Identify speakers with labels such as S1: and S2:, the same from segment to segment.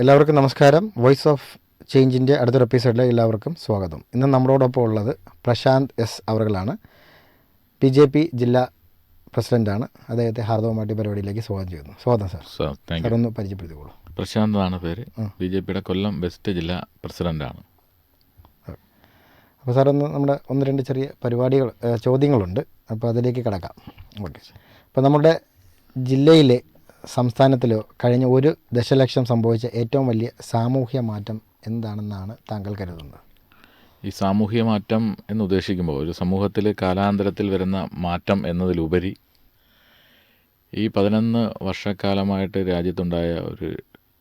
S1: എല്ലാവർക്കും നമസ്കാരം. Voice of ചേഞ്ചിന്റെ അടുത്തൊരു എപ്പിസോഡിൽ എല്ലാവർക്കും സ്വാഗതം. ഇന്ന് നമ്മളോടൊപ്പം ഉള്ളത് പ്രശാന്ത് എസ് അവർകളാണ് ബി ജെ പി ജില്ലാ പ്രസിഡന്റാണ് അദ്ദേഹത്തെ ഹാർദവമായിട്ട് ഈ പരിപാടിയിലേക്ക് സ്വാഗതം ചെയ്യുന്നു. സ്വാഗതം സാർ.
S2: സാർ
S1: ഒന്ന് പരിചയപ്പെടുത്തിക്കോളൂ.
S2: പ്രശാന്ത് ആണ് പേര്. ബി ജെ പിയുടെ കൊല്ലം വെസ്റ്റ് ജില്ലാ പ്രസിഡന്റാണ്
S1: അപ്പോൾ സാർ ഒന്ന് നമ്മുടെ ഒന്ന് രണ്ട് ചെറിയ പരിപാടികൾ ചോദ്യങ്ങളുണ്ട്. അപ്പോൾ അതിലേക്ക് കിടക്കാം. ഓക്കെ. അപ്പോൾ നമ്മുടെ ജില്ലയിലെ സംസ്ഥാനത്തിലോ കഴിഞ്ഞ ഒരു ദശലക്ഷം സംഭവിച്ച ഏറ്റവും വലിയ സാമൂഹ്യ മാറ്റം എന്താണെന്നാണ് താങ്കൾ കരുതുന്നത്?
S2: ഈ സാമൂഹ്യ മാറ്റം എന്ന് ഉദ്ദേശിക്കുമ്പോൾ ഒരു സമൂഹത്തിൽ കാലാന്തരത്തിൽ വരുന്ന മാറ്റം എന്നതിലുപരി ഈ പതിനൊന്ന് വർഷക്കാലമായിട്ട് രാജ്യത്തുണ്ടായ ഒരു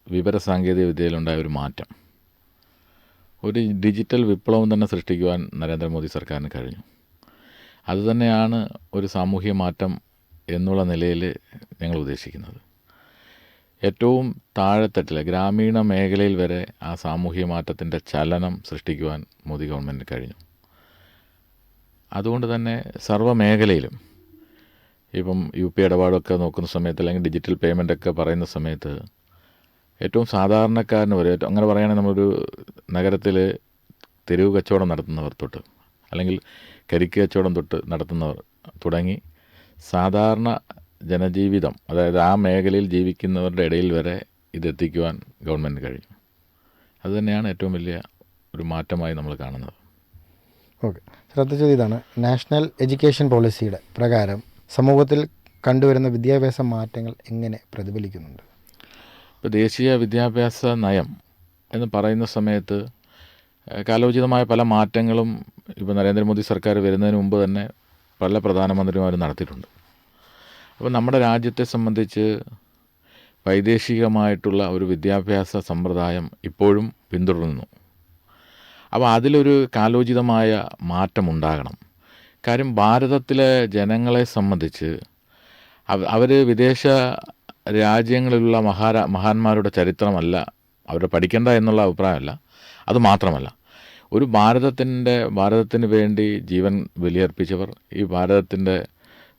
S2: വിവര സാങ്കേതിക വിദ്യയിലുണ്ടായ ഒരു മാറ്റം. ഒരു ഡിജിറ്റൽ വിപ്ലവം തന്നെ സൃഷ്ടിക്കുവാൻ നരേന്ദ്രമോദി സർക്കാരിന് കഴിഞ്ഞു. അതുതന്നെയാണ് ഒരു സാമൂഹ്യ മാറ്റം എന്നുള്ള നിലയിൽ ഞങ്ങൾ ഉദ്ദേശിക്കുന്നത്. ഏറ്റവും താഴെത്തട്ടിലെ ഗ്രാമീണ മേഖലയിൽ വരെ ആ സാമൂഹ്യ മാറ്റത്തിന്റെ ചലനം സൃഷ്ടിക്കുവാൻ മോദി ഗവൺമെന്റിന് കഴിഞ്ഞു. അതുകൊണ്ട് തന്നെ സർവ മേഖലയിലും ഇപ്പം യു പി ഇടപാടൊക്കെ നോക്കുന്ന സമയത്ത് അല്ലെങ്കിൽ ഡിജിറ്റൽ പേയ്മെന്റ് ഒക്കെ പറയുന്ന സമയത്ത് ഏറ്റവും സാധാരണക്കാരന് വരെ അങ്ങനെ പറയുകയാണെങ്കിൽ നമ്മളൊരു നഗരത്തിൽ തെരുവ് കച്ചവടം നടത്തുന്നവർ തൊട്ട് അല്ലെങ്കിൽ കരിക്ക് കച്ചവടം തൊട്ട് നടത്തുന്നവർ തുടങ്ങി സാധാരണ ജനജീവിതം അതായത് ആ മേഖലയിൽ ജീവിക്കുന്നവരുടെ ഇടയിൽ വരെ ഇതെത്തിക്കുവാൻ ഗവൺമെന്റ് കഴിഞ്ഞു. അതുതന്നെയാണ് ഏറ്റവും വലിയ ഒരു മാറ്റമായി നമ്മൾ കാണുന്നത്.
S1: ഓക്കെ. ശ്രദ്ധിച്ചത് ഇതാണ്. നാഷണൽ എഡ്യൂക്കേഷൻ പോളിസിയുടെ പ്രകാരം സമൂഹത്തിൽ കണ്ടുവരുന്ന വിദ്യാഭ്യാസ മാറ്റങ്ങൾ എങ്ങനെ പ്രതിഫലിക്കുന്നുണ്ട്?
S2: ഇപ്പോൾ ദേശീയ വിദ്യാഭ്യാസ നയം എന്ന് പറയുന്ന സമയത്ത് കാലോചിതമായ പല മാറ്റങ്ങളും ഇപ്പോൾ നരേന്ദ്രമോദി സർക്കാർ വരുന്നതിന് മുമ്പ് തന്നെ പല പ്രധാനമന്ത്രിമാരും നടത്തിയിട്ടുണ്ട്. അപ്പോൾ നമ്മുടെ രാജ്യത്തെ സംബന്ധിച്ച് വൈദേശികമായിട്ടുള്ള ഒരു വിദ്യാഭ്യാസ സമ്പ്രദായം ഇപ്പോഴും പിന്തുടരുന്നു. അപ്പോൾ അതിലൊരു കാലോചിതമായ മാറ്റമുണ്ടാകണം. കാര്യം ഭാരതത്തിലെ ജനങ്ങളെ സംബന്ധിച്ച് അവർ വിദേശ രാജ്യങ്ങളിലുള്ള മഹാരാ മഹാന്മാരുടെ ചരിത്രമല്ല അവർ പഠിക്കേണ്ട എന്നുള്ള അഭിപ്രായമല്ല അത് മാത്രമല്ല. ഒരു ഭാരതത്തിന്റെ ഭാരതത്തിന് വേണ്ടി ജീവൻ ബലിയർപ്പിച്ചവർ ഈ ഭാരതത്തിന്റെ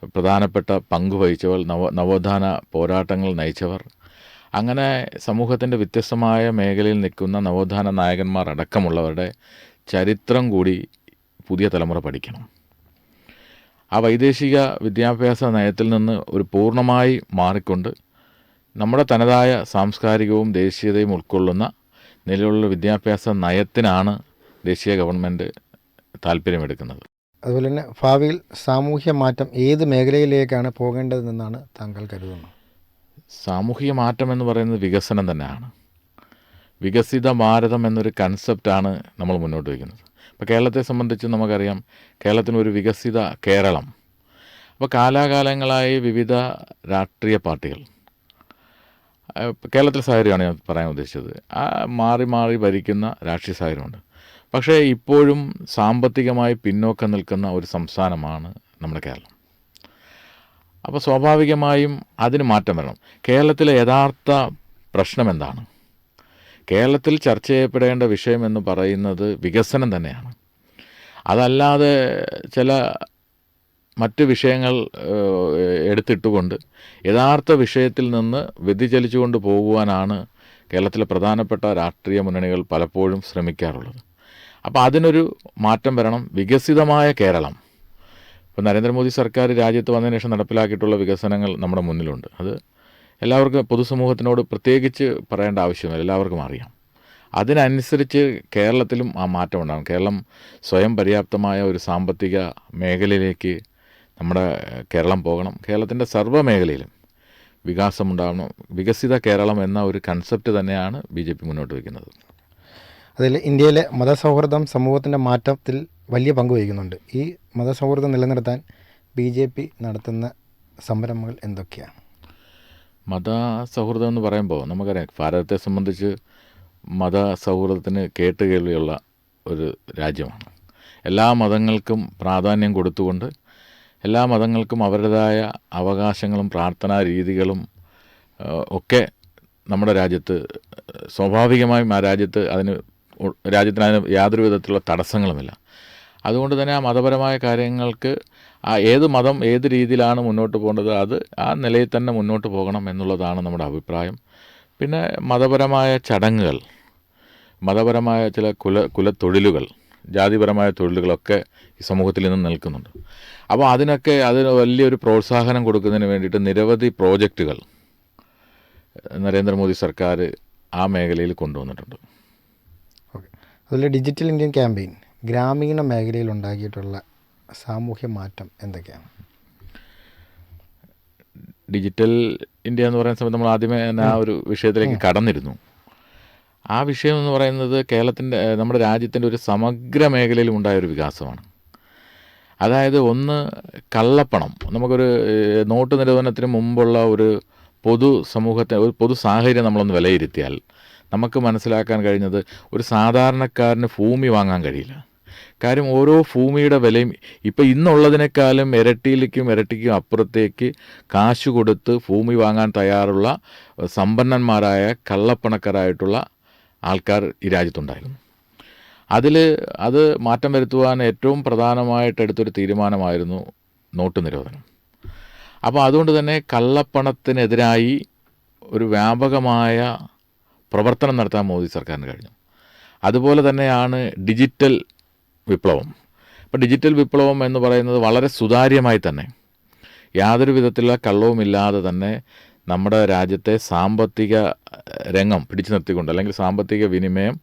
S2: പ്രധാനപ്പെട്ട പങ്ക് വഹിച്ചവർ നവ നവോത്ഥാന പോരാട്ടങ്ങൾ നയിച്ചവർ. അങ്ങനെ സമൂഹത്തിന്റെ വ്യത്യസ്തമായ മേഖലയിൽ നിൽക്കുന്ന നവോത്ഥാന നായകന്മാർ അടക്കമുള്ളവരുടെ ചരിത്രം കൂടി പുതിയ തലമുറ പഠിക്കണം. ആ വൈദേശിക വിദ്യാഭ്യാസ നയത്തിൽ നിന്ന് ഒരു പൂർണമായി മാറിക്കൊണ്ട് നമ്മുടെ തനതായ സാംസ്കാരികവും ദേശീയതയും ഉൾക്കൊള്ളുന്ന നിലവിലുള്ള വിദ്യാഭ്യാസ നയത്തിനാണ് ദേശീയ ഗവൺമെന്റ് താല്പര്യമെടുക്കുന്നത്.
S1: അതുപോലെ തന്നെ ഭാവിയിൽ സാമൂഹ്യ മാറ്റം ഏത് മേഖലയിലേക്കാണ് പോകേണ്ടതെന്നാണ് താങ്കൾ കരുതുന്നത്?
S2: സാമൂഹിക മാറ്റം എന്ന് പറയുന്നത് വികസനം തന്നെയാണ്. വികസിത ഭാരതം എന്നൊരു കൺസെപ്റ്റാണ് നമ്മൾ മുന്നോട്ട് വയ്ക്കുന്നത്. ഇപ്പോൾ കേരളത്തെ സംബന്ധിച്ച് നമുക്കറിയാം കേരളത്തിന് ഒരു വികസിത കേരളം. അപ്പോൾ കാലാകാലങ്ങളായി വിവിധ രാഷ്ട്രീയ പാർട്ടികൾ കേരളത്തിലെ സാഹചര്യമാണ് ഞാൻ പറയാൻ ഉദ്ദേശിച്ചത്. ആ മാറി മാറി ഭരിക്കുന്ന രാഷ്ട്രീയ സാഹചര്യമുണ്ട്. പക്ഷേ ഇപ്പോഴും സാമ്പത്തികമായി പിന്നോക്കം നിൽക്കുന്ന ഒരു സംസ്ഥാനമാണ് നമ്മുടെ കേരളം. അപ്പോൾ സ്വാഭാവികമായും അതിന് മാറ്റം വരണം. കേരളത്തിലെ യഥാർത്ഥ പ്രശ്നം എന്താണ്? കേരളത്തിൽ ചർച്ച ചെയ്യപ്പെടേണ്ട വിഷയം എന്ന് പറയുന്നത് വികസനം തന്നെയാണ്. അതല്ലാതെ ചില മറ്റ് വിഷയങ്ങൾ എടുത്തിട്ടുകൊണ്ട് യഥാർത്ഥ വിഷയത്തിൽ നിന്ന് വ്യതിചലിച്ചുകൊണ്ട് പോകുവാനാണ് കേരളത്തിലെ പ്രധാനപ്പെട്ട രാഷ്ട്രീയ മുന്നണികൾ പലപ്പോഴും ശ്രമിക്കാറുള്ളത്. അപ്പോൾ അതിനൊരു മാറ്റം വരണം. വികസിതമായ കേരളം. ഇപ്പോൾ നരേന്ദ്രമോദി സർക്കാർ രാജ്യത്ത് വന്നതിന് ശേഷം നടപ്പിലാക്കിയിട്ടുള്ള വികസനങ്ങൾ നമ്മുടെ മുന്നിലുണ്ട്. അത് എല്ലാവർക്കും പൊതുസമൂഹത്തിനോട് പ്രത്യേകിച്ച് പറയേണ്ട ആവശ്യമില്ല. എല്ലാവർക്കും അറിയാം. അതിനനുസരിച്ച് കേരളത്തിലും ആ മാറ്റം ഉണ്ടാകും കേരളം സ്വയം പര്യാപ്തമായ ഒരു സാമ്പത്തിക മേഖലയിലേക്ക് നമ്മുടെ കേരളം പോകണം. കേരളത്തിന്റെ സർവ മേഖലയിലും വികാസമുണ്ടാകണം വികസിത കേരളം എന്ന ഒരു കൺസെപ്റ്റ് തന്നെയാണ് ബി മുന്നോട്ട് വയ്ക്കുന്നത്.
S1: അതിൽ ഇന്ത്യയിലെ മതസൗഹൃദം സമൂഹത്തിന്റെ മാറ്റത്തിൽ വലിയ പങ്ക് വഹിക്കുന്നുണ്ട്. ഈ മതസൗഹൃദം നിലനിർത്താൻ ബി ജെ പി നടത്തുന്ന സംരംഭങ്ങൾ എന്തൊക്കെയാണ്?
S2: മത സൗഹൃദം എന്ന് പറയുമ്പോൾ നമുക്കറിയാം ഭാരതത്തെ സംബന്ധിച്ച് മത സൗഹൃദത്തിന് കേട്ടുകേൾവിയുള്ള ഒരു രാജ്യമാണ്. എല്ലാ മതങ്ങൾക്കും പ്രാധാന്യം കൊടുത്തുകൊണ്ട് എല്ലാ മതങ്ങൾക്കും അവരുടേതായ അവകാശങ്ങളും പ്രാർത്ഥനാ രീതികളും ഒക്കെ നമ്മുടെ രാജ്യത്ത് സ്വാഭാവികമായും ആ രാജ്യത്ത് അതിന് രാജ്യത്തിന് അതിന് യാതൊരു വിധത്തിലുള്ള തടസ്സങ്ങളുമില്ല. അതുകൊണ്ട് തന്നെ ആ മതപരമായ കാര്യങ്ങൾക്ക് ആ ഏത് മതം ഏത് രീതിയിലാണ് മുന്നോട്ട് പോകേണ്ടത് അത് ആ നിലയിൽ തന്നെ മുന്നോട്ട് പോകണം എന്നുള്ളതാണ് നമ്മുടെ അഭിപ്രായം. പിന്നെ മതപരമായ ചടങ്ങുകൾ മതപരമായ ചില കുല കുലത്തൊഴിലുകൾ ജാതിപരമായ തൊഴിലുകളൊക്കെ ഈ സമൂഹത്തിൽ നിന്ന് നിൽക്കുന്നുണ്ട്. അപ്പോൾ അതിനൊക്കെ അതിന് വലിയൊരു പ്രോത്സാഹനം കൊടുക്കുന്നതിന് വേണ്ടിയിട്ട് നിരവധി പ്രോജക്റ്റുകൾ നരേന്ദ്രമോദി സർക്കാർ ആ മേഖലയിൽ കൊണ്ടുവന്നിട്ടുണ്ട്.
S1: അതുപോലെ ഡിജിറ്റൽ ഇന്ത്യൻ ക്യാമ്പയിൻ ഗ്രാമീണ മേഖലയിൽ ഉണ്ടാക്കിയിട്ടുള്ള സാമൂഹ്യ മാറ്റം എന്തൊക്കെയാണ്?
S2: ഡിജിറ്റൽ ഇന്ത്യ എന്ന് പറയുന്ന സമയത്ത് നമ്മൾ ആദ്യമേ തന്നെ ആ ഒരു വിഷയത്തിലേക്ക് കടന്നിരുന്നു. ആ വിഷയം എന്ന് പറയുന്നത് കേരളത്തിന്റെ നമ്മുടെ രാജ്യത്തിന്റെ ഒരു സമഗ്ര മേഖലയിൽ ഉണ്ടായ ഒരു വികാസമാണ്. അതായത് ഒന്ന് കള്ളപ്പണം. നമുക്കൊരു നോട്ട് നിരോധനത്തിന് മുമ്പുള്ള ഒരു പൊതു സമൂഹത്തെ ഒരു പൊതു സാഹചര്യം നമ്മളൊന്ന് വിലയിരുത്തിയാൽ നമുക്ക് മനസ്സിലാക്കാൻ കഴിഞ്ഞത് ഒരു സാധാരണക്കാരന് ഭൂമി വാങ്ങാൻ കഴിയില്ല. കാര്യം ഓരോ ഭൂമിയുടെ വിലയും ഇപ്പം ഇന്നുള്ളതിനേക്കാളും ഇരട്ടിയിലേക്കും ഇരട്ടിക്കും അപ്പുറത്തേക്ക് കാശ് കൊടുത്ത് ഭൂമി വാങ്ങാൻ തയ്യാറുള്ള സമ്പന്നന്മാരായ കള്ളപ്പണക്കാരായിട്ടുള്ള ആൾക്കാർ ഈ രാജ്യത്തുണ്ടായിരുന്നു. അതിൽ അത് മാറ്റം വരുത്തുവാൻ ഏറ്റവും പ്രധാനമായിട്ട് എടുത്തൊരു തീരുമാനമായിരുന്നു നോട്ട് നിരോധനം. അപ്പോൾ അതുകൊണ്ട് തന്നെ കള്ളപ്പണത്തിനെതിരായി ഒരു വ്യാപകമായ പ്രവർത്തനം നടത്താൻ മോദി സർക്കാരിന് കഴിഞ്ഞു. അതുപോലെ തന്നെയാണ് ഡിജിറ്റൽ വിപ്ലവം. ഇപ്പോൾ ഡിജിറ്റൽ വിപ്ലവം എന്ന് പറയുന്നത് വളരെ സുതാര്യമായി തന്നെ യാതൊരു വിധത്തിലുള്ള കള്ളവുമില്ലാതെ തന്നെ നമ്മുടെ രാജ്യത്തെ സാമ്പത്തിക രംഗം പിടിച്ചു നിർത്തിക്കൊണ്ട് അല്ലെങ്കിൽ സാമ്പത്തിക വിനിമയം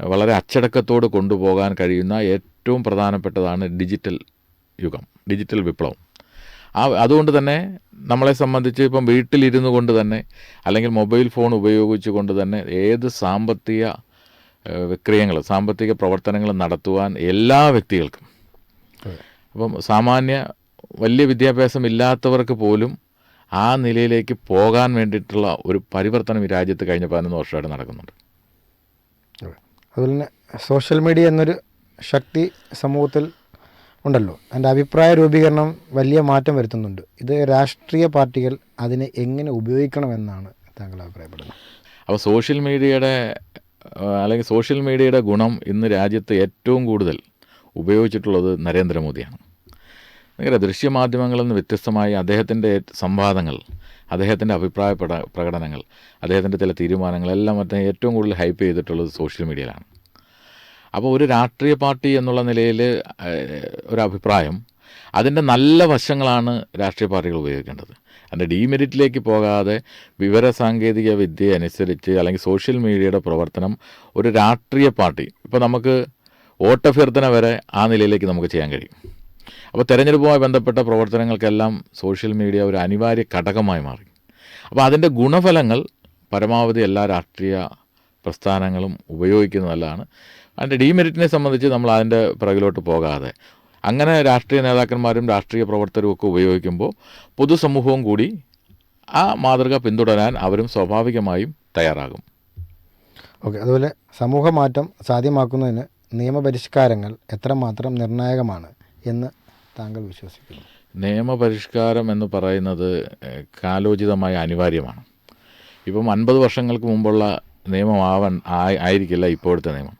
S2: വളരെ അച്ചടക്കത്തോട് കൊണ്ടുപോകാൻ കഴിയുന്ന ഏറ്റവും പ്രധാനപ്പെട്ടതാണ് ഡിജിറ്റൽ യുഗം ഡിജിറ്റൽ വിപ്ലവം. ആ അതുകൊണ്ട് തന്നെ നമ്മളെ സംബന്ധിച്ച് ഇപ്പം വീട്ടിലിരുന്നു കൊണ്ട് തന്നെ അല്ലെങ്കിൽ മൊബൈൽ ഫോൺ ഉപയോഗിച്ചുകൊണ്ട് തന്നെ ഏത് സാമ്പത്തിക വിക്രയങ്ങൾ സാമ്പത്തിക പ്രവർത്തനങ്ങൾ നടത്തുവാൻ എല്ലാ വ്യക്തികൾക്കും. അപ്പം സാമാന്യ വലിയ വിദ്യാഭ്യാസം ഇല്ലാത്തവർക്ക് പോലും ആ നിലയിലേക്ക് പോകാൻ വേണ്ടിയിട്ടുള്ള ഒരു പരിവർത്തനം ഈ രാജ്യത്ത് കഴിഞ്ഞ പതിനൊന്ന് വർഷമായിട്ട് നടക്കുന്നുണ്ട്.
S1: അതുപോലെ തന്നെ സോഷ്യൽ മീഡിയ എന്നൊരു ശക്തി സമൂഹത്തിൽ ഉണ്ടല്ലോ. എന്റെ അഭിപ്രായ രൂപീകരണം വലിയ മാറ്റം വരുത്തുന്നുണ്ട്. ഇത് രാഷ്ട്രീയ പാർട്ടികൾ അതിനെ എങ്ങനെ ഉപയോഗിക്കണമെന്നാണ് താങ്കൾ അഭിപ്രായപ്പെടുന്നത്?
S2: അപ്പോൾ സോഷ്യൽ മീഡിയയുടെ അല്ലെങ്കിൽ സോഷ്യൽ മീഡിയയുടെ ഗുണം ഇന്ന് രാജ്യത്ത് ഏറ്റവും കൂടുതൽ ഉപയോഗിച്ചിട്ടുള്ളത് നരേന്ദ്രമോദിയാണ്. നിങ്ങളുടെ ദൃശ്യമാധ്യമങ്ങളിൽ നിന്ന് വ്യത്യസ്തമായി അദ്ദേഹത്തിന്റെ സംവാദങ്ങൾ അദ്ദേഹത്തിന്റെ അഭിപ്രായ പ്രകടനങ്ങൾ അദ്ദേഹത്തിന്റെ ചില തീരുമാനങ്ങൾ എല്ലാം മറ്റേ ഏറ്റവും കൂടുതൽ ഹൈപ്പ് ചെയ്തിട്ടുള്ളത് സോഷ്യൽ മീഡിയയിലാണ്. അപ്പോൾ ഒരു രാഷ്ട്രീയ പാർട്ടി എന്നുള്ള നിലയിൽ ഒരു അഭിപ്രായം അതിന്റെ നല്ല വശങ്ങളാണ് രാഷ്ട്രീയ പാർട്ടികൾ ഉപയോഗിക്കേണ്ടത്. അതിന്റെ ഡീമെരിറ്റിലേക്ക് പോകാതെ വിവര സാങ്കേതിക വിദ്യ അനുസരിച്ച് അല്ലെങ്കിൽ സോഷ്യൽ മീഡിയയുടെ പ്രവർത്തനം ഒരു രാഷ്ട്രീയ പാർട്ടി. ഇപ്പോൾ നമുക്ക് വോട്ടഭ്യർത്ഥന വരെ ആ നിലയിലേക്ക് നമുക്ക് ചെയ്യാൻ കഴിയും. അപ്പോൾ തെരഞ്ഞെടുപ്പുമായി ബന്ധപ്പെട്ട പ്രവർത്തനങ്ങൾക്കെല്ലാം സോഷ്യൽ മീഡിയ ഒരു അനിവാര്യ ഘടകമായി മാറി. അപ്പോൾ അതിന്റെ ഗുണഫലങ്ങൾ പരമാവധി എല്ലാ രാഷ്ട്രീയ പ്രസ്ഥാനങ്ങളും ഉപയോഗിക്കുന്നത് നല്ലതാണ്. അതിന്റെ ഡീമെറിറ്റിനെ സംബന്ധിച്ച് നമ്മൾ അതിന്റെ പിറകിലോട്ട് പോകാതെ. അങ്ങനെ രാഷ്ട്രീയ നേതാക്കന്മാരും രാഷ്ട്രീയ പ്രവർത്തകരും ഒക്കെ ഉപയോഗിക്കുമ്പോൾ പൊതുസമൂഹവും കൂടി ആ മാതൃക പിന്തുടരാൻ അവരും സ്വാഭാവികമായും തയ്യാറാകും.
S1: ഓക്കെ അതുപോലെ സമൂഹമാറ്റം സാധ്യമാക്കുന്നതിന് നിയമപരിഷ്കാരങ്ങൾ എത്രമാത്രം നിർണായകമാണ് എന്ന് താങ്കൾ വിശ്വസിക്കുന്നു?
S2: നിയമപരിഷ്കാരം എന്ന് പറയുന്നത് കാലോചിതമായ അനിവാര്യമാണ്. ഇപ്പം അൻപത് വർഷങ്ങൾക്ക് മുമ്പുള്ള നിയമം ആവാൻ ആയിരിക്കില്ല ഇപ്പോഴത്തെ നിയമം.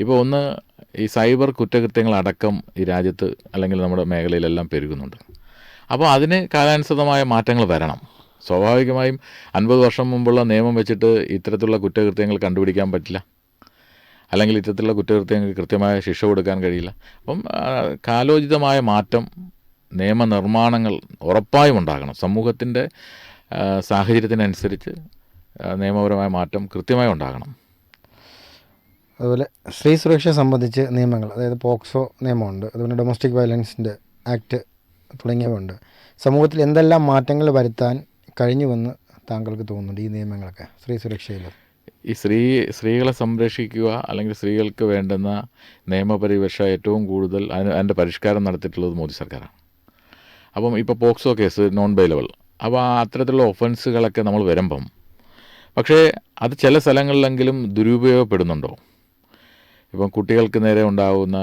S2: ഇപ്പോൾ ഒന്ന് ഈ സൈബർ കുറ്റകൃത്യങ്ങളടക്കം ഈ രാജ്യത്ത് അല്ലെങ്കിൽ നമ്മുടെ മേഖലയിലെല്ലാം പെരുകുന്നുണ്ട്. അപ്പോൾ അതിന് കാലാനുസൃതമായ മാറ്റങ്ങൾ വരണം. സ്വാഭാവികമായും അൻപത് വർഷം മുമ്പുള്ള നിയമം വെച്ചിട്ട് ഇത്തരത്തിലുള്ള കുറ്റകൃത്യങ്ങൾ കണ്ടുപിടിക്കാൻ പറ്റില്ല. അല്ലെങ്കിൽ ഇത്തരത്തിലുള്ള കുറ്റകൃത്യങ്ങൾക്ക് കൃത്യമായ ശിക്ഷ കൊടുക്കാൻ കഴിയില്ല. അപ്പം കാലോചിതമായ മാറ്റം നിയമനിർമ്മാണങ്ങൾ ഉറപ്പായും ഉണ്ടാകണം. സമൂഹത്തിന്റെ സാഹചര്യത്തിനനുസരിച്ച് നിയമപരമായ മാറ്റം കൃത്യമായി ഉണ്ടാകണം.
S1: അതുപോലെ സ്ത്രീ സുരക്ഷ സംബന്ധിച്ച് നിയമങ്ങൾ അതായത് പോക്സോ നിയമമുണ്ട് അതുപോലെ ഡൊമസ്റ്റിക് വയലൻസിന്റെ ആക്ട് തുടങ്ങിയവയുണ്ട്. സമൂഹത്തിൽ എന്തെല്ലാം മാറ്റങ്ങൾ വരുത്താൻ കഴിഞ്ഞുവെന്ന് താങ്കൾക്ക് തോന്നുന്നുണ്ട് ഈ നിയമങ്ങളൊക്കെ സ്ത്രീ സുരക്ഷയിൽ?
S2: ഈ സ്ത്രീ സ്ത്രീകളെ സംരക്ഷിക്കുക അല്ലെങ്കിൽ സ്ത്രീകൾക്ക് വേണ്ടുന്ന നിയമപരിരക്ഷ ഏറ്റവും കൂടുതൽ അതിന് അതിന്റെ പരിഷ്കാരം നടത്തിയിട്ടുള്ളത് മോദി സർക്കാരാണ്. അപ്പം ഇപ്പോൾ പോക്സോ കേസ് നോൺ ബൈലബിൾ അപ്പോൾ അത്തരത്തിലുള്ള ഒഫൻസുകളൊക്കെ നമ്മൾ വരുമ്പം പക്ഷേ അത് ചില സ്ഥലങ്ങളിലെങ്കിലും ദുരുപയോഗപ്പെടുന്നുണ്ടോ? ഇപ്പം കുട്ടികൾക്ക് നേരെ ഉണ്ടാകുന്ന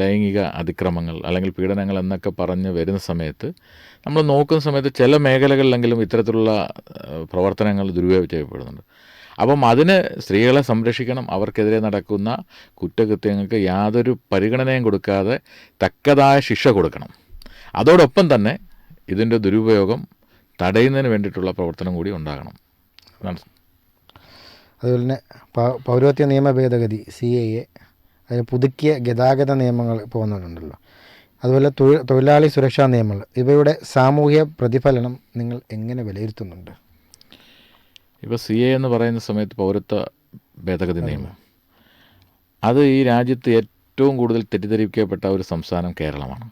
S2: ലൈംഗിക അതിക്രമങ്ങൾ അല്ലെങ്കിൽ പീഡനങ്ങൾ എന്നൊക്കെ പറഞ്ഞ് വരുന്ന സമയത്ത് നമ്മൾ നോക്കുന്ന സമയത്ത് ചില മേഖലകളിലെങ്കിലും ഇത്തരത്തിലുള്ള പ്രവർത്തനങ്ങൾ ദുരുപയോഗം ചെയ്യപ്പെടുന്നുണ്ട് അപ്പം അതിന് സ്ത്രീകളെ സംരക്ഷിക്കണം. അവർക്കെതിരെ നടക്കുന്ന കുറ്റകൃത്യങ്ങൾക്ക് യാതൊരു പരിഗണനയും കൊടുക്കാതെ തക്കതായ ശിക്ഷ കൊടുക്കണം. അതോടൊപ്പം തന്നെ ഇതിന്റെ ദുരുപയോഗം തടയുന്നതിന് വേണ്ടിയിട്ടുള്ള പ്രവർത്തനം കൂടി ഉണ്ടാകണം.
S1: അതുപോലെ തന്നെ പ- പൗരത്വ നിയമ ഭേദഗതി സി എ എ അതിന് പുതുക്കിയ ഗതാഗത നിയമങ്ങൾ ഇപ്പോൾ വന്നിട്ടുണ്ടല്ലോ. അതുപോലെ തൊഴിൽ തൊഴിലാളി സുരക്ഷാ നിയമങ്ങൾ ഇവയുടെ സാമൂഹ്യ പ്രതിഫലനം നിങ്ങൾ എങ്ങനെ വിലയിരുത്തുന്നുണ്ട്?
S2: ഇപ്പോൾ സി എ എന്ന് പറയുന്ന സമയത്ത് പൗരത്വ ഭേദഗതി നിയമം. അത് ഈ രാജ്യത്ത് ഏറ്റവും കൂടുതൽ തെറ്റിദ്ധരിക്കപ്പെട്ട ഒരു സംസ്ഥാനം കേരളമാണ്.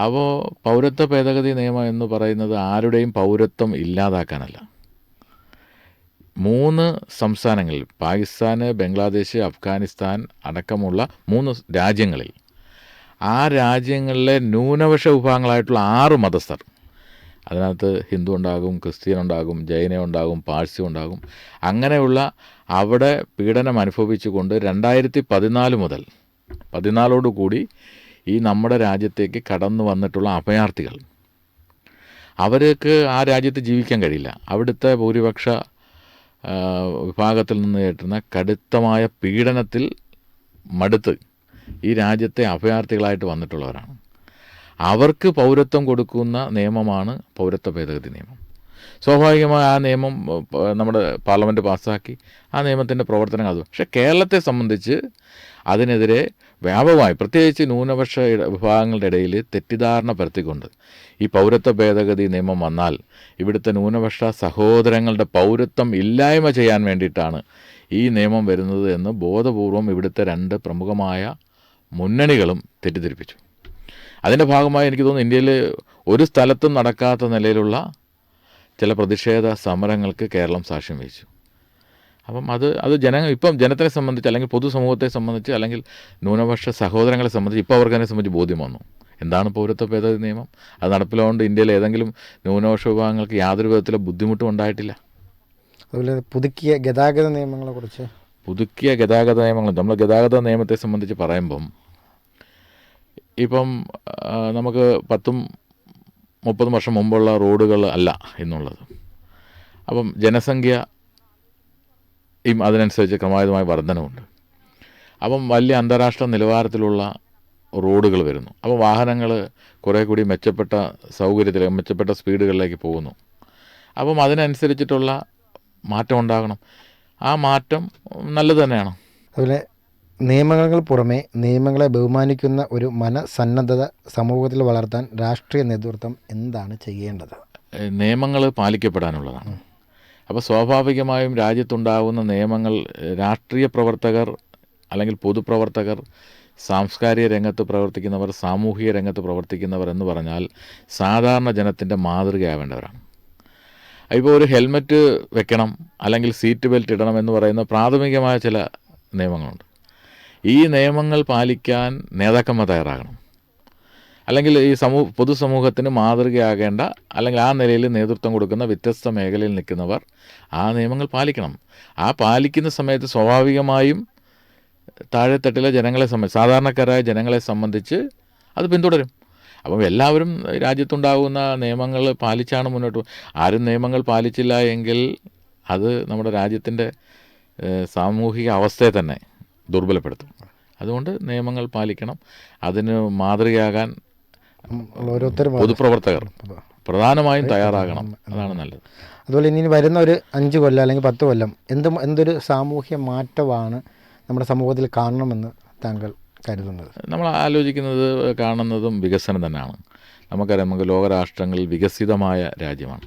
S2: അപ്പോൾ പൗരത്വ ഭേദഗതി നിയമം എന്ന് പറയുന്നത് ആരുടെയും പൗരത്വം ഇല്ലാതാക്കാനല്ല. മൂന്ന് സംസ്ഥാനങ്ങളിൽ പാകിസ്ഥാൻ ബംഗ്ലാദേശ് അഫ്ഗാനിസ്ഥാൻ അടക്കമുള്ള മൂന്ന് രാജ്യങ്ങളിൽ. ആ രാജ്യങ്ങളിലെ ന്യൂനപക്ഷ വിഭാഗങ്ങളായിട്ടുള്ള ആറ് മതസ്ഥർ. അതിനകത്ത് ഹിന്ദു ഉണ്ടാകും ക്രിസ്ത്യൻ ഉണ്ടാകും ജൈന ഉണ്ടാകും പാഴ്സി ഉണ്ടാകും. അങ്ങനെയുള്ള അവിടെ പീഡനം അനുഭവിച്ചുകൊണ്ട് രണ്ടായിരത്തി പതിനാല് മുതൽ പതിനാലോട് കൂടി ഈ നമ്മുടെ രാജ്യത്തേക്ക് കടന്നു വന്നിട്ടുള്ള അഭയാർത്ഥികൾ. അവർക്ക് ആ രാജ്യത്ത് ജീവിക്കാൻ കഴിയില്ല. അവിടുത്തെ ഭൂരിപക്ഷ വിഭാഗത്തിൽ നിന്ന് കേട്ടുന്ന കടുത്തമായ പീഡനത്തിൽ മടുത്ത് ഈ രാജ്യത്തെ അഭയാർത്ഥികളായിട്ട് വന്നിട്ടുള്ളവരാണ്. അവർക്ക് പൗരത്വം കൊടുക്കുന്ന നിയമമാണ് പൗരത്വ ഭേദഗതി നിയമം. സ്വാഭാവികമായി ആ നിയമം നമ്മുടെ പാർലമെന്റ് പാസ്സാക്കി. ആ നിയമത്തിന്റെ പ്രവർത്തനം അത്. പക്ഷേ കേരളത്തെ സംബന്ധിച്ച് അതിനെതിരെ വ്യാപകമായി പ്രത്യേകിച്ച് ന്യൂനപക്ഷ വിഭാഗങ്ങളുടെ ഇടയിൽ തെറ്റിദ്ധാരണ പരത്തിക്കൊണ്ട് ഈ പൗരത്വ ഭേദഗതി നിയമം വന്നാൽ ഇവിടുത്തെ ന്യൂനപക്ഷ സഹോദരങ്ങളുടെ പൗരത്വം ഇല്ലായ്മ ചെയ്യാൻ വേണ്ടിയിട്ടാണ് ഈ നിയമം വരുന്നത് എന്ന് ബോധപൂർവം ഇവിടുത്തെ രണ്ട് പ്രമുഖമായ മുന്നണികളും തെറ്റിദ്ധരിപ്പിച്ചു. അതിന്റെ ഭാഗമായി എനിക്ക് തോന്നുന്നു ഇന്ത്യയിൽ ഒരു സ്ഥലത്തും നടക്കാത്ത നിലയിലുള്ള ചില പ്രതിഷേധ സമരങ്ങൾക്ക് കേരളം സാക്ഷ്യം വഹിച്ചു. അപ്പം അത് അത് ജനങ്ങൾ ഇപ്പം ജനത്തെ സംബന്ധിച്ച് അല്ലെങ്കിൽ പൊതുസമൂഹത്തെ സംബന്ധിച്ച് അല്ലെങ്കിൽ ന്യൂനപക്ഷ സഹോദരങ്ങളെ സംബന്ധിച്ച് ഇപ്പോൾ അവർക്ക് അതിനെ സംബന്ധിച്ച് ബോധ്യം വന്നു. എന്താണ് പൗരത്വ ഭേദഗതി നിയമം? അത് നടപ്പിലുകൊണ്ട് ഇന്ത്യയിലെ ഏതെങ്കിലും ന്യൂനപക്ഷ വിഭാഗങ്ങൾക്ക് യാതൊരു വിധത്തിലുള്ള ബുദ്ധിമുട്ടും ഉണ്ടായിട്ടില്ല.
S1: അതുപോലെ പുതുക്കിയ ഗതാഗത നിയമങ്ങളെ കുറിച്ച്.
S2: പുതുക്കിയ ഗതാഗത നിയമങ്ങൾ നമ്മൾ ഗതാഗത നിയമത്തെ സംബന്ധിച്ച് പറയുമ്പം ഇപ്പം നമുക്ക് പത്തും മുപ്പതും വർഷം മുമ്പുള്ള റോഡുകൾ അല്ല എന്നുള്ളത്. അപ്പം ജനസംഖ്യ യും അതിനനുസരിച്ച് ക്രമാതീതമായ വർധനവുണ്ട്. അപ്പം വലിയ അന്താരാഷ്ട്ര നിലവാരത്തിലുള്ള റോഡുകൾ വരുന്നു. അപ്പോൾ വാഹനങ്ങൾ കുറേ കൂടി മെച്ചപ്പെട്ട സൗകര്യത്തിൽ മെച്ചപ്പെട്ട സ്പീഡുകളിലേക്ക് പോകുന്നു. അപ്പം അതിനനുസരിച്ചിട്ടുള്ള മാറ്റം ഉണ്ടാകണം. ആ മാറ്റം നല്ലത് തന്നെയാണ്.
S1: അതുപോലെ നിയമങ്ങൾ പുറമെ നിയമങ്ങളെ ബഹുമാനിക്കുന്ന ഒരു മനസന്നദ്ധത സമൂഹത്തിൽ വളർത്താൻ രാഷ്ട്രീയ നേതൃത്വം എന്താണ് ചെയ്യേണ്ടത്?
S2: നിയമങ്ങൾ പാലിക്കപ്പെടാനുള്ളതാണ്. അപ്പോൾ സ്വാഭാവികമായും രാജ്യത്തുണ്ടാകുന്ന നിയമങ്ങൾ രാഷ്ട്രീയ പ്രവർത്തകർ അല്ലെങ്കിൽ പൊതുപ്രവർത്തകർ സാംസ്കാരിക രംഗത്ത് പ്രവർത്തിക്കുന്നവർ സാമൂഹിക രംഗത്ത് പ്രവർത്തിക്കുന്നവർ എന്ന് പറഞ്ഞാൽ സാധാരണ ജനത്തിന്റെ മാതൃകയാവേണ്ടവരാണ്. ഇപ്പോൾ ഒരു ഹെൽമറ്റ് വെക്കണം അല്ലെങ്കിൽ സീറ്റ് ബെൽറ്റ് ഇടണം എന്ന് പറയുന്ന പ്രാഥമികമായ ചില നിയമങ്ങളുണ്ട്. ഈ നിയമങ്ങൾ പാലിക്കാൻ നേതാക്കന്മാർ തയ്യാറാകണം. അല്ലെങ്കിൽ ഈ സമൂഹ പൊതുസമൂഹത്തിന് മാതൃകയാകേണ്ട അല്ലെങ്കിൽ ആ നിലയിൽ നേതൃത്വം കൊടുക്കുന്ന വ്യത്യസ്ത മേഖലയിൽ നിൽക്കുന്നവർ ആ നിയമങ്ങൾ പാലിക്കണം. ആ പാലിക്കുന്ന സമയത്ത് സ്വാഭാവികമായും താഴെത്തട്ടിലെ ജനങ്ങളെ സംബന്ധിച്ച് സാധാരണക്കാരായ ജനങ്ങളെ സംബന്ധിച്ച് അത് പിന്തുടരും. അപ്പം എല്ലാവരും രാജ്യത്തുണ്ടാകുന്ന നിയമങ്ങൾ പാലിച്ചാണ് മുന്നോട്ട് ആരും നിയമങ്ങൾ പാലിച്ചില്ല എങ്കിൽ അത് നമ്മുടെ രാജ്യത്തിന്റെ സാമൂഹിക അവസ്ഥയെ തന്നെ ദുർബലപ്പെടുത്തും. അതുകൊണ്ട് നിയമങ്ങൾ പാലിക്കണം. അതിന് മാതൃകയാകാൻ
S1: ഓരോരുത്തരും
S2: പൊതുപ്രവർത്തകർ പ്രധാനമായും തയ്യാറാകണം അതാണ് നല്ലത്.
S1: അതുപോലെ ഇനി വരുന്ന ഒരു അഞ്ച് കൊല്ലം അല്ലെങ്കിൽ പത്ത് കൊല്ലം എന്ത് എന്തൊരു സാമൂഹ്യ മാറ്റമാണ് നമ്മുടെ സമൂഹത്തിൽ കാണണമെന്ന് താങ്കൾ കരുതുന്നത്?
S2: നമ്മൾ ആലോചിക്കുന്നത് കാണുന്നതും വികസനം തന്നെയാണ്. നമുക്കറിയാം നമുക്ക് ലോകരാഷ്ട്രങ്ങളിൽ വികസിതമായ രാജ്യമാണ്.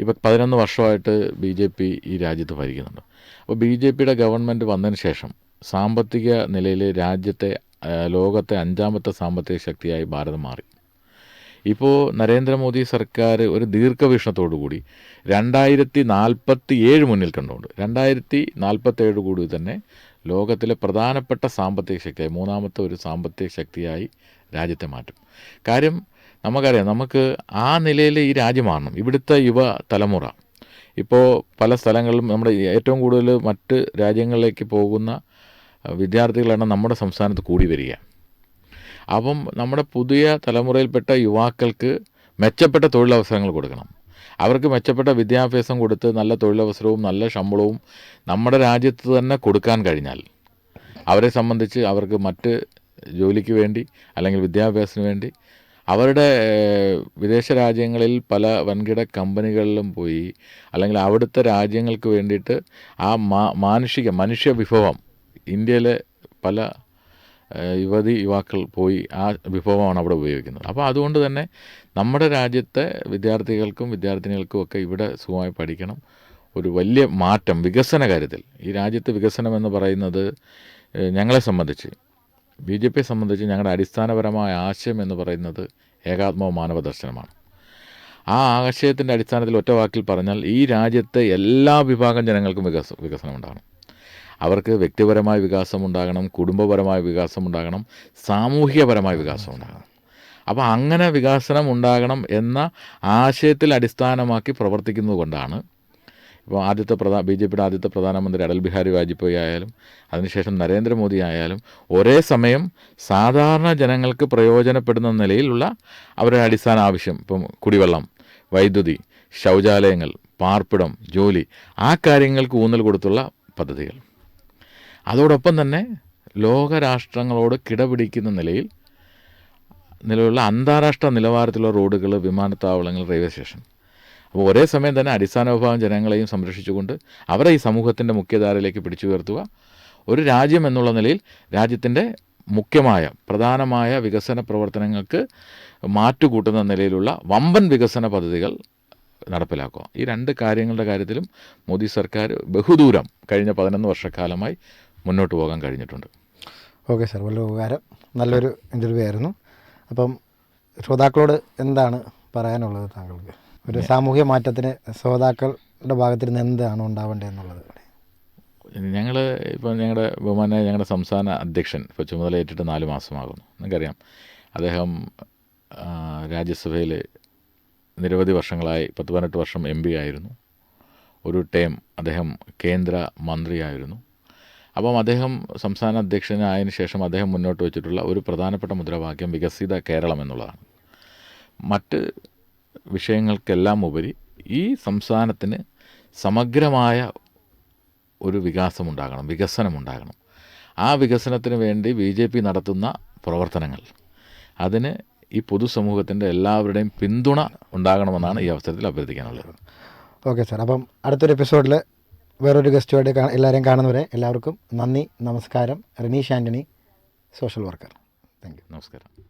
S2: ഇപ്പോൾ പതിനൊന്ന് വർഷമായിട്ട് ബി ജെ പി ഈ രാജ്യത്ത് ഭരിക്കുന്നുണ്ട്. അപ്പോൾ ബി ജെ പിയുടെ ഗവൺമെന്റ് വന്നതിന് ശേഷം സാമ്പത്തിക നിലയിൽ രാജ്യത്തെ ലോകത്തെ അഞ്ചാമത്തെ സാമ്പത്തിക ശക്തിയായി ഭാരതം മാറി. ഇപ്പോൾ നരേന്ദ്രമോദി സർക്കാർ ഒരു ദീർഘവീക്ഷണത്തോടു കൂടി രണ്ടായിരത്തി നാൽപ്പത്തി ഏഴ് മുന്നിൽ കണ്ടുകൊണ്ട് രണ്ടായിരത്തി നാൽപ്പത്തേഴ് കൂടി തന്നെ ലോകത്തിലെ പ്രധാനപ്പെട്ട സാമ്പത്തിക ശക്തിയായി മൂന്നാമത്തെ ഒരു സാമ്പത്തിക ശക്തിയായി രാജ്യത്തെ മാറ്റും. കാര്യം നമുക്കറിയാം നമുക്ക് ആ നിലയിൽ ഈ രാജ്യം മാറണം ഇവിടുത്തെ യുവ തലമുറ. ഇപ്പോൾ പല സ്ഥലങ്ങളിലും നമ്മുടെ ഏറ്റവും കൂടുതൽ മറ്റ് രാജ്യങ്ങളിലേക്ക് പോകുന്ന വിദ്യാർത്ഥികളുടെ എണ്ണം നമ്മുടെ സംസ്ഥാനത്ത് കൂടി വരിക. അപ്പം നമ്മുടെ പുതിയ തലമുറയിൽപ്പെട്ട യുവാക്കൾക്ക് മെച്ചപ്പെട്ട തൊഴിലവസരങ്ങൾ കൊടുക്കണം. അവർക്ക് മെച്ചപ്പെട്ട വിദ്യാഭ്യാസം കൊടുത്ത് നല്ല തൊഴിലവസരവും നല്ല ശമ്പളവും നമ്മുടെ രാജ്യത്ത് തന്നെ കൊടുക്കാൻ കഴിഞ്ഞാൽ അവരെ സംബന്ധിച്ച് അവർക്ക് മറ്റ് ജോലിക്ക് വേണ്ടി അല്ലെങ്കിൽ വിദ്യാഭ്യാസത്തിന് വേണ്ടി അവരുടെ വിദേശ രാജ്യങ്ങളിൽ പല വൻകിട കമ്പനികളിലും പോയി അല്ലെങ്കിൽ അവിടുത്തെ രാജ്യങ്ങൾക്ക് വേണ്ടിയിട്ട് ആ മാനുഷിക മനുഷ്യ വിഭവം ഇന്ത്യയിലെ പല യുവതി യുവാക്കൾ പോയി ആ വിഭവമാണ് അവിടെ ഉപയോഗിക്കുന്നത്. അപ്പോൾ അതുകൊണ്ട് തന്നെ നമ്മുടെ രാജ്യത്തെ വിദ്യാർത്ഥികൾക്കും വിദ്യാർത്ഥിനികൾക്കും ഒക്കെ ഇവിടെ സുഖമായി പഠിക്കണം. ഒരു വലിയ മാറ്റം വികസന കാര്യത്തിൽ. ഈ രാജ്യത്ത് വികസനം എന്ന് പറയുന്നത് ഞങ്ങളെ സംബന്ധിച്ച് ബി ജെ പിയെ സംബന്ധിച്ച് ഞങ്ങളുടെ അടിസ്ഥാനപരമായ ആശയം എന്ന് പറയുന്നത് ഏകാത്മ മാനവ ദർശനമാണ്. ആ ആശയത്തിന്റെ അടിസ്ഥാനത്തിൽ ഒറ്റ വാക്കിൽ പറഞ്ഞാൽ ഈ രാജ്യത്തെ എല്ലാ വിഭാഗം ജനങ്ങൾക്കും വികസ വികസനം ഉണ്ടാകണം അവർക്ക് വ്യക്തിപരമായ വികാസം ഉണ്ടാകണം കുടുംബപരമായ വികാസം ഉണ്ടാകണം സാമൂഹികപരമായ വികാസം ഉണ്ടാകണം. അപ്പോൾ അങ്ങനെ വികാസനം ഉണ്ടാകണം എന്ന ആശയത്തിൽ അടിസ്ഥാനമാക്കി പ്രവർത്തിക്കുന്നത് കൊണ്ടാണ് ഇപ്പോൾ ആദ്യത്തെ പ്രധാ ബി ജെ പിയുടെ ആദ്യത്തെ പ്രധാനമന്ത്രി അടൽ ബിഹാരി വാജ്പേയി ആയാലും അതിനുശേഷം നരേന്ദ്രമോദി ആയാലും ഒരേ സമയം സാധാരണ ജനങ്ങൾക്ക് പ്രയോജനപ്പെടുന്ന നിലയിലുള്ള അവരുടെ അടിസ്ഥാന ആവശ്യം ഇപ്പം കുടിവെള്ളം വൈദ്യുതി ശൗചാലയങ്ങൾ പാർപ്പിടം ജോലി ആ കാര്യങ്ങൾക്ക് ഊന്നൽ കൊടുത്തുള്ള പദ്ധതികൾ. അതോടൊപ്പം തന്നെ ലോകരാഷ്ട്രങ്ങളോട് കിടപിടിക്കുന്ന നിലയിൽ നിലവിലുള്ള അന്താരാഷ്ട്ര നിലവാരത്തിലുള്ള റോഡുകൾ വിമാനത്താവളങ്ങൾ റെയിൽവേ സ്റ്റേഷൻ. അപ്പോൾ ഒരേ സമയം തന്നെ അടിസ്ഥാന വിഭാഗം ജനങ്ങളെയും സംരക്ഷിച്ചുകൊണ്ട് അവരെ ഈ സമൂഹത്തിന്റെ മുഖ്യധാരയിലേക്ക് പിടിച്ചു ഉയർത്തുക. ഒരു രാജ്യം എന്നുള്ള നിലയിൽ രാജ്യത്തിന്റെ മുഖ്യമായ പ്രധാനമായ വികസന പ്രവർത്തനങ്ങൾക്ക് മാറ്റുകൂട്ടുന്ന നിലയിലുള്ള വമ്പൻ വികസന പദ്ധതികൾ നടപ്പിലാക്കുക. ഈ രണ്ട് കാര്യങ്ങളുടെ കാര്യത്തിലും മോദി സർക്കാർ ബഹുദൂരം കഴിഞ്ഞ പതിനൊന്ന് വർഷക്കാലമായി മുന്നോട്ട് പോകാൻ കഴിഞ്ഞിട്ടുണ്ട്.
S1: ഓക്കെ സാർ വളരെ ഉപകാരം. നല്ലൊരു ഇന്റർവ്യൂ ആയിരുന്നു. അപ്പം ശ്രോതാക്കളോട് എന്താണ് പറയാനുള്ളത് താങ്കൾക്ക്? ഒരു സാമൂഹ്യ മാറ്റത്തിന് ശ്രോതാക്കളുടെ ഭാഗത്തിൽ നിന്ന് എന്താണ് ഉണ്ടാവേണ്ടത് എന്നുള്ളത്?
S2: ഞങ്ങൾ ഇപ്പോൾ ഞങ്ങളുടെ ബഹുമാന ഞങ്ങളുടെ സംസ്ഥാന അധ്യക്ഷൻ ഇപ്പോൾ ചുമതലയേറ്റിട്ട് നാല് മാസമാകുന്നു. നിങ്ങൾക്കറിയാം അദ്ദേഹം രാജ്യസഭയിൽ നിരവധി വർഷങ്ങളായി പത്ത് പതിനെട്ട് വർഷം എം പി ആയിരുന്നു. ഒരു ടേം അദ്ദേഹം കേന്ദ്ര മന്ത്രിയായിരുന്നു. അപ്പം അദ്ദേഹം സംസ്ഥാന അധ്യക്ഷനായതിനു ശേഷം അദ്ദേഹം മുന്നോട്ട് വെച്ചിട്ടുള്ള ഒരു പ്രധാനപ്പെട്ട മുദ്രാവാക്യം വികസിത കേരളം എന്നുള്ളതാണ്. മറ്റ് വിഷയങ്ങൾക്കെല്ലാം ഉപരി ഈ സംസ്ഥാനത്തിന് സമഗ്രമായ ഒരു വികാസമുണ്ടാകണം വികസനമുണ്ടാകണം. ആ വികസനത്തിന് വേണ്ടി ബി ജെ പി നടത്തുന്ന പ്രവർത്തനങ്ങൾ അതിന് ഈ പൊതുസമൂഹത്തിന്റെ എല്ലാവരുടെയും പിന്തുണ ഉണ്ടാകണമെന്നാണ് ഈ അവസരത്തിൽ അഭ്യർത്ഥിക്കാനുള്ളത്.
S1: Okay sir. അപ്പം അടുത്തൊരു എപ്പിസോഡിൽ വേറൊരു ഗസ്റ്റുമായിട്ട് കാ എല്ലാവരെയും കാണുന്നവരെ എല്ലാവർക്കും നന്ദി നമസ്കാരം. Rineesh Antony social worker. Thank you.
S2: നമസ്കാരം.